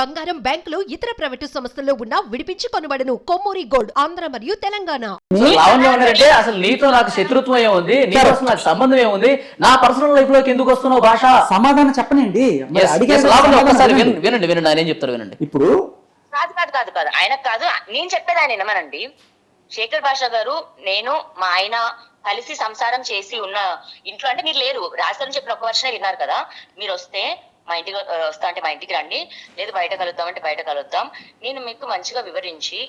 బంగారం బ్యాంకులు ఇతర ప్రైవేటు సంస్థల్లో ఉన్న విడిపించి కొనబడను. కొమ్మూరి గోల్డ్ ఆంధ్ర మరియు తెలంగాణ. ఉన్నారంటే అసలు నీతో నాకు శత్రుత్వం ఏముంది? నాకు సంబంధం ఏముంది? నా పర్సనల్ లైఫ్లోకి ఎందుకు వస్తున్నావు భాష? సమాధానం చెప్పనండి. వినండి. వినండి ఆయన ఏం చెప్తారు వినండి. ఇప్పుడు కాదు కాదు కాదు కాదు. ఆయనకు కాదు. నేను చెప్పేది ఆయన వినమనండి. శేఖర్ భాష గారు నేను మా ఆయన కలిసి సంసారం చేసి ఉన్న ఇంట్లో అంటే మీరు లేరు. రాజధాని చెప్పిన ఒక వర్షనే విన్నారు కదా. మీరు వస్తే మా ఇంటికి వస్తా అంటే మా ఇంటికి రండి. లేదు బయట కలుద్దాం అంటే బయట కలుద్దాం. నేను మీకు మంచిగా వివరించి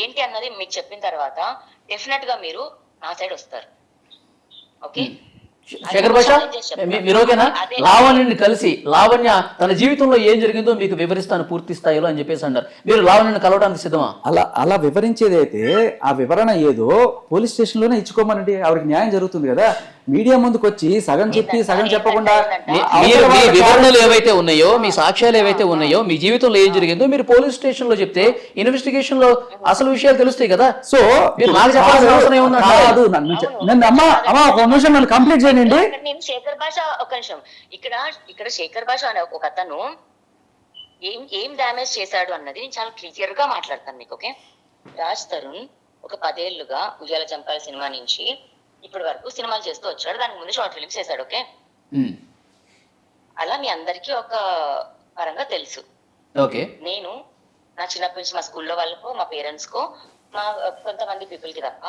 ఏంటి అన్నది మీకు చెప్పిన తర్వాత డెఫినెట్గా మీరు నా సైడ్ వస్తారు. ఓకే? శేఖర్ భాష మీరు ఓకేనా. లావణ్యని కలిసి లావణ్య తన జీవితంలో ఏం జరిగిందో మీకు వివరిస్తాను పూర్తి స్థాయిలో అని చెప్పేసి అన్నారు. మీరు లావణ్యని కలవడానికి సిద్ధమా? అలా అలా వివరించేది అయితే ఆ వివరణ ఏదో పోలీస్ స్టేషన్లోనే ఇచ్చుకోమనండి. ఆవిడకి న్యాయం జరుగుతుంది కదా. మీడియా ముందుకు వచ్చి సగం చెప్పి సగం చెప్పకుండా వివరణలు ఏవైతే ఉన్నాయో మీ సాక్ష్యాలు ఏవైతే ఉన్నాయో మీ జీవితంలో ఏం జరిగిందో మీరు పోలీస్ స్టేషన్లో చెప్తే ఇన్వెస్టిగేషన్లో అసలు విషయాలు తెలుస్తాయి కదా. సో మీరు నాకు చెప్పాల్సిన అవసరం? కాదు నన్ను అమ్మ అమ్మ ఒక నిమిషం నన్ను కంప్లీట్ చేయండి. నేను శేఖర్ భాష ఒక నిమిషం. ఇక్కడ ఇక్కడ శేఖర్ భాష అనే ఒక అతను ఏం ఏం డ్యామేజ్ చేశాడు అన్నది నేను చాలా క్లియర్గా మాట్లాడతాను మీకు ఓకే? రాజ్ తరుణ్ ఒక పదేళ్ళుగా ఉయ్యాల చంపాల సినిమా నుంచి ఇప్పటి వరకు సినిమాలు చేస్తూ వచ్చాడు. దానికి ముందు షార్ట్ ఫిల్మ్స్ చేశాడు ఓకే ఉమ్, అలా మీ అందరికీ ఒక పరంగా తెలుసు. ఓకే నేను నా చిన్నప్పటి నుంచి మా స్కూల్లో వాళ్ళకో మా పేరెంట్స్ కో మా కొంతమంది పీపుల్కి తప్ప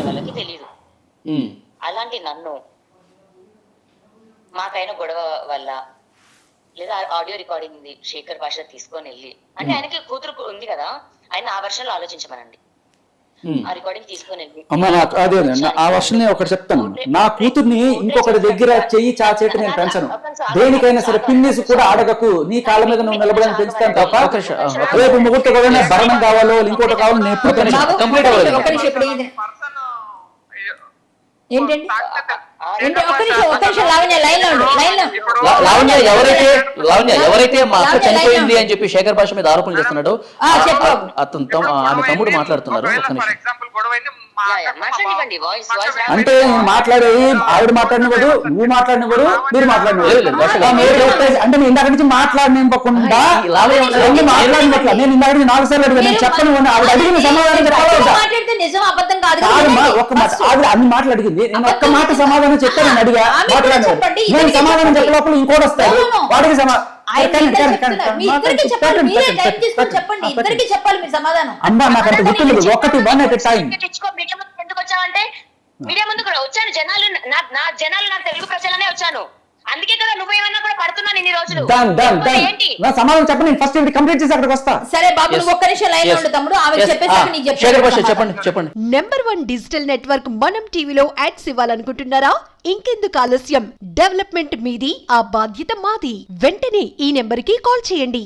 వాళ్ళకి తెలియదు ఉమ్, అలాంటి నన్ను మాకైన గొడవ వల్ల లేదా ఆడియో రికార్డింగ్ శేఖర్ భాష తీసుకొని వెళ్ళి అంటే ఆయనకి కూతురు ఉంది కదా ఆయన ఆ వర్షంలో ఆలోచించమనండి. ఆ రికార్డింగ్ తీసుకొని అమ్మ నాకు ఆ ఒకటి చెప్తాను. నా కూతుర్ని ఇంకొకటి దగ్గర చెయ్యి చాచేటి నేను పెంచను. దేనికైనా సరే పిన్నిస్ కూడా అడగకు నీ కాళ్ళ మీద నువ్వు నిలబడని పెంచుతాను తప్ప రేపు ముహూర్త కూడా భరణం కావాలో ఇంకోటి కావాలో నేను ఎప్పుడు కంప్లీట్ ఏంటండి? లావణ్య ఎవరైతే లావణ్య ఎవరైతే మా అక్క చనిపోయింది అని చెప్పి శేఖర్ భాష మీద ఆరోపణలు చేస్తున్నాడు. అతను ఆమె తమ్ముడు మాట్లాడుతున్నారు. అంటే నేను మాట్లాడేది ఆవిడ మాట్లాడినవాడు నువ్వు మాట్లాడినవాడు మీరు చెప్పేసి- అంటే నేను ఇందాక నుంచి. అన్ని మాట్లాడినట్ల. నేను ఇందాక నుంచి నాలుగు సార్లు అడిగాను. నేను చెప్పను ఆవిడ అడిగిన సమాధానం చెప్పాలా. ఒక్క మాట ఆవిడ అన్ని మాటలు అడిగింది. నేను ఒక్క మాట. సమాధానం చెప్తే నేను అడిగా. చెప్పండి, నేను సమాధానం. చెప్పే లోపల ఇంకోటి no. వాడికి సమాధానం మీరే టైం తీసుకొని చెప్పండి ఇద్దరికి చెప్పాలి మీరు సమాధానం. అమ్మా నాకు అంత గుర్తులేదు ఒకటి వన్ ఎట్ టైం తెచ్చుకో మీడియా ముందుకు ఎందుకు మీడియా ముందు కూడా వచ్చాను జనాలు నా నా జనాలు నా తెలుగు ప్రజలనే వచ్చాను. అందుకే కదా నువ్వేమన్నా కూడా పడుతున్నాను ఇన్ని రోజులు. డన్ డన్ లేకపోతే డన్ ఏంటి? నా సమాధానం చెప్పండి నేను ఫస్ట్ ఇది కంప్లీట్ చేసి అక్కడికి వస్తా? సరే బాబు. నువ్వు ఒక్క నిమిషం లైన్లో. ఉండు తమ్ముడు ఆమె. చెప్పేసాక నీకు చెప్తాను చెప్పండి చెప్పండి. నెంబర్ వన్ డిజిటల్ నెట్వర్క్ మనం టీవీలో యాడ్స్ ఇవ్వాలనుకుంటున్నారా? ఇంకెందుకు ఆలస్యం? డెవలప్మెంట్ మీది ఆ బాధ్యత మాది. వెంటనే ఈ నెంబర్కి కాల్ చేయండి.